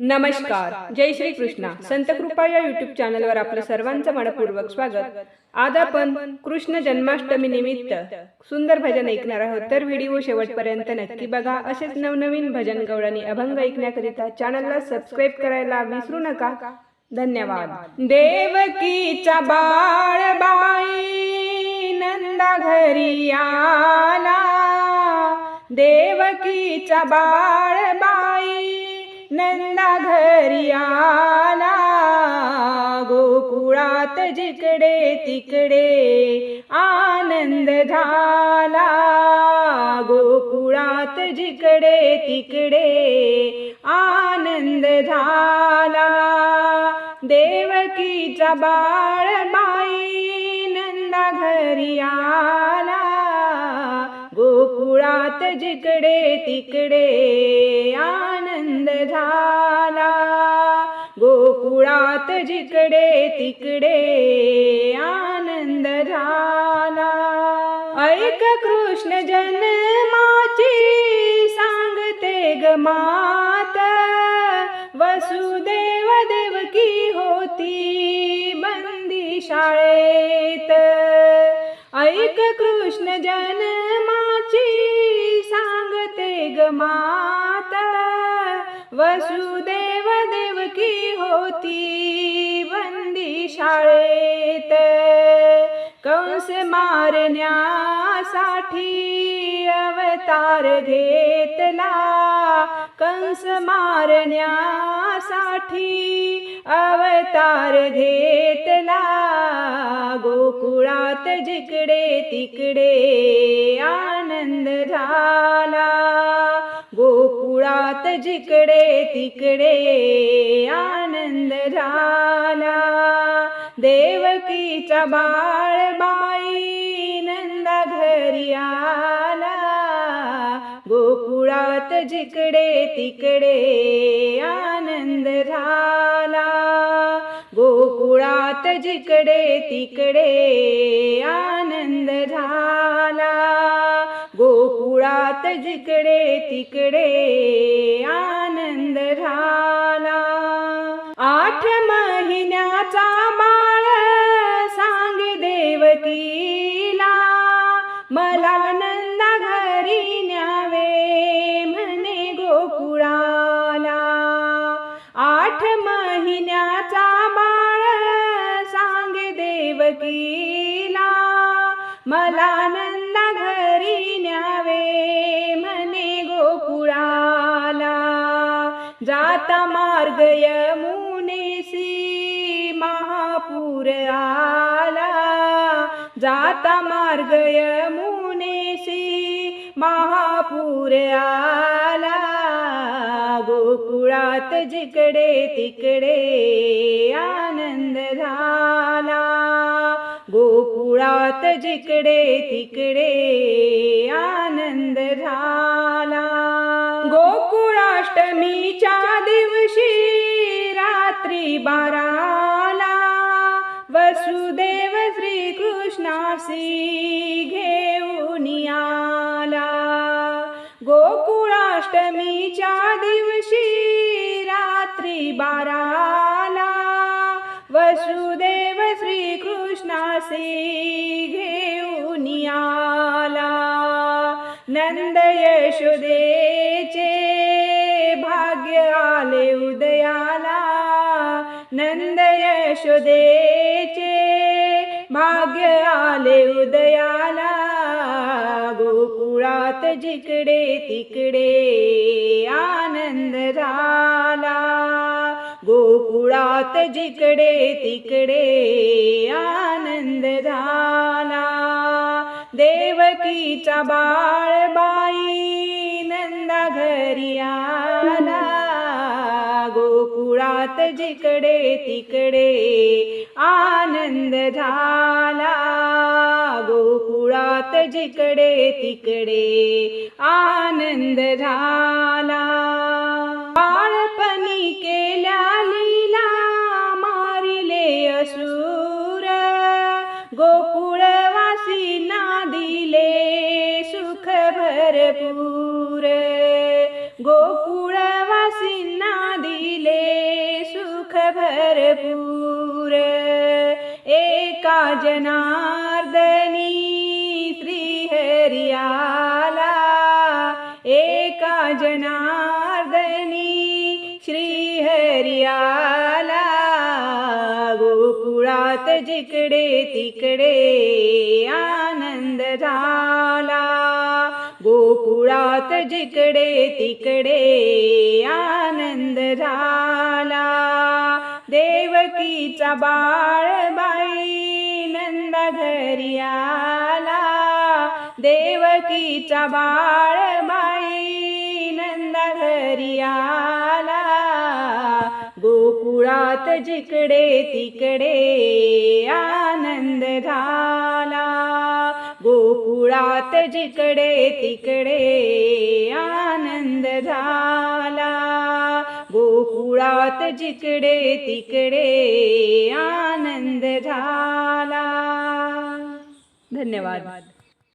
नमस्कार. जय श्री कृष्णा. संत कृपा या युट्यूब चॅनलवर आपलं सर्वांचं मनपूर्वक स्वागत. आज आपण कृष्ण जन्माष्टमी निमित्त सुंदर भजन ऐकणार आहोत. तर व्हिडिओ शेवटपर्यंत नक्की बघा. असेच नवनवीन भजन गवळणी अभंग ऐकण्याकरिता चॅनलला सबस्क्राईब करायला विसरू नका. धन्यवाद. देवकीचा बाळ बाई नंदा घरी आला. देवकीचा बाळ बाई नंदा घरी आला गोकुळात जिकडे तिकडे आनंद झाला. गोकुळात जिकडे तिकडे आनंद झाला. देवकीचा बाळ बाई नंदा घरी आला गोकुळात जिकडे तिकडे एक कृष्ण जन्माची? सांगते ग मात वसुदेव देवकी होती बंदी शाळेत. ऐक कृष्ण जन्माची सांगते ग मात वसुदेव देवकी होती बंदी शाळेत. कंस साठी अवतार घेतला. कंस मारण्यासाठी अवतार घेतला. गोकुळात जिकडे तिकडे आनंद झाला. गोकुळात जिकडे तिकडे आनंद झाला. देवकीचा बाळ बाई जिकडे तिकडे आनंद झाला. गोकुळात जिकडे तिकडे आनंद झाला. गोकुळात जिकडे तिकडे आनंद झाला. आठ महिन्याचा मला नंदा घरी न्यावे म्हणे गोकुळाला. जाता मार्ग यमुनेसी महापूर आला. जाता मार्ग यमुनेसी महापूर आला. गोकुळात जिकडे तिकडे आनंद झाला. गोकुळात जिकडे तिकडे आनंद झाला. गोकुळाष्टमीच्या दिवशी रात्री बाराला वसुदेव श्रीकृष्णासी घेऊन आला. गोकुळाष्टमीच्या दिवशी रात्री बाराला श्रीकृष्णासी घेऊन आला. नंद यशोदेचे भाग्य आले उदयाला. नंद यशोदेचे भाग्य आले उदयाला. गोकुळात जिकडे तिकडे आनंद झाला गोकुळात जिकडे तिकडे आनंद झाला. देवकीचा बाळ बाई नंदा घरी आला. गोकुळात जिकडे तिकडे आनंद झाला. गोकुळात जिकडे तिकडे आनंद झाला. बाळपणी केल्या गोकुळवासीना दिले सुख भरपूर. गोकुळवासीना दिले सुख भरपूर. एका जनार्दनी श्रीहरियाला. एका जनार्दनी श्रीहरियाला. जात जिकडे तिकडे आनंद झाला. गोकुळात जिकडे तिकडे आनंद झाला. देवकीचा बाळबाई नंदा घरी आला. देवकीचा बाळबाई नंदा घरी आला. कुळात जिकडे तिकडे आनंद झाला. गोकुळात जिकडे तिकडे आनंद झाला. गोकुळात जिकडे तिकडे आनंद झाला. धन्यवाद.